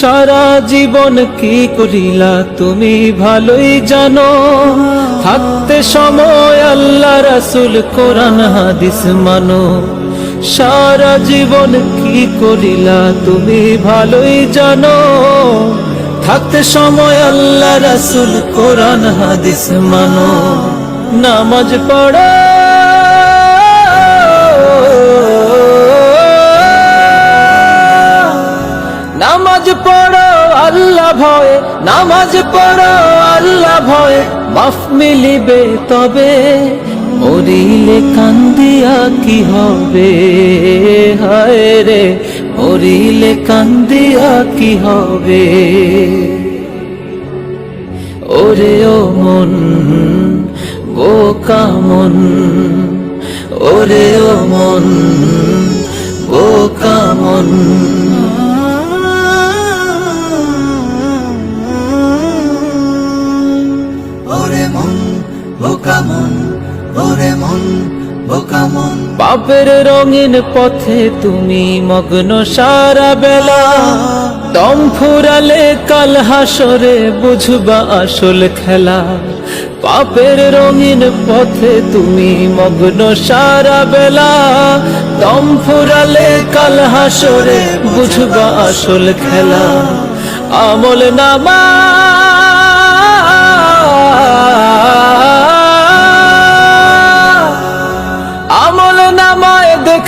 সারা জীবন কি করিলা তুমি ভালোই জানো। থাকতে সময় আল্লাহ রাসুল কোরআন, হাদিস মানো। সারা জীবন কি করিলা তুমি ভালোই জানো। থাকতে সময় আল্লাহ রাসুল কোরআন, হাদিস মানো। নামাজ পড়া নামাজ পড়ো, আল্লাহ ভয়ে। নামাজ পড়ো, আল্লাহ ভয়ে। মাফ মিলিবে তবে, মরিলে কান্দিয়া কি হবে? হায় রে, মরিলে কান্দিয়া কি হবে? ওরে ও মন, বোকা মন, ওরে ও মন ও মন। ওরে মন, বোকা পাপের রঙিন পথে তুমি মগ্ন সারা বেলা। দম ফুরালে কাল হাসরে বুঝবা আসল খেলা। পাপের রঙিন পথে তুমি মগ্ন সারা বেলা। দম ফুরালে কাল হাসরে বুঝবা আসল খেলা। আমল নামা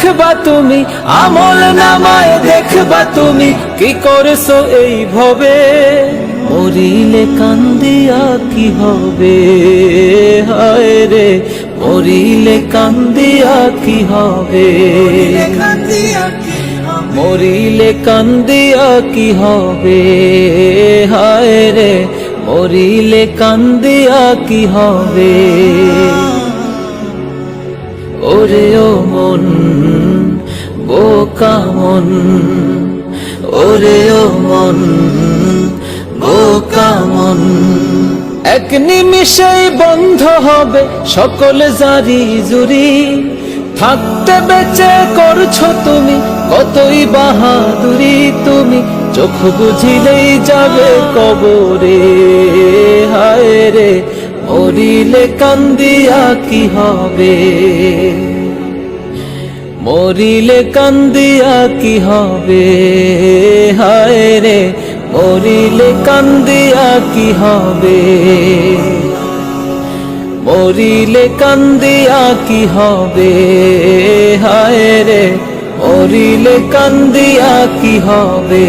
দেখবা তুমি? আমল নামায় দেখবা তুমি? কি করছ এই ভবে? মরিলে কান্দিয়া কি হবে? হায় রে মরিলে কান্দিয়া কি হবে? কান্দিয়া কি হবে? মরিলে কান্দিয়া কি হবে? হায় রে মরিলে কান্দিয়া কি হবে? ওরে ও মন। বোকা মন ওরে ও মন বোকা মন এক নিমিষেই বন্ধ হবে সকল জারি জুরি। থাকতে বেঁচে করছ তুমি, কতই বাহাদুরি তুমি, চোখ বুঝিলেই যাবে কবরে। হায় রে, মরিলে কান্দিয়া কি হবে? মরিলে কান্দিয়া কি হবে? হায় রে, মরিলে কান্দিয়া কি হবে? মরিলে কান্দিয়া কি হবে? হায় রে, মরিলে কান্দিয়া কি হবে?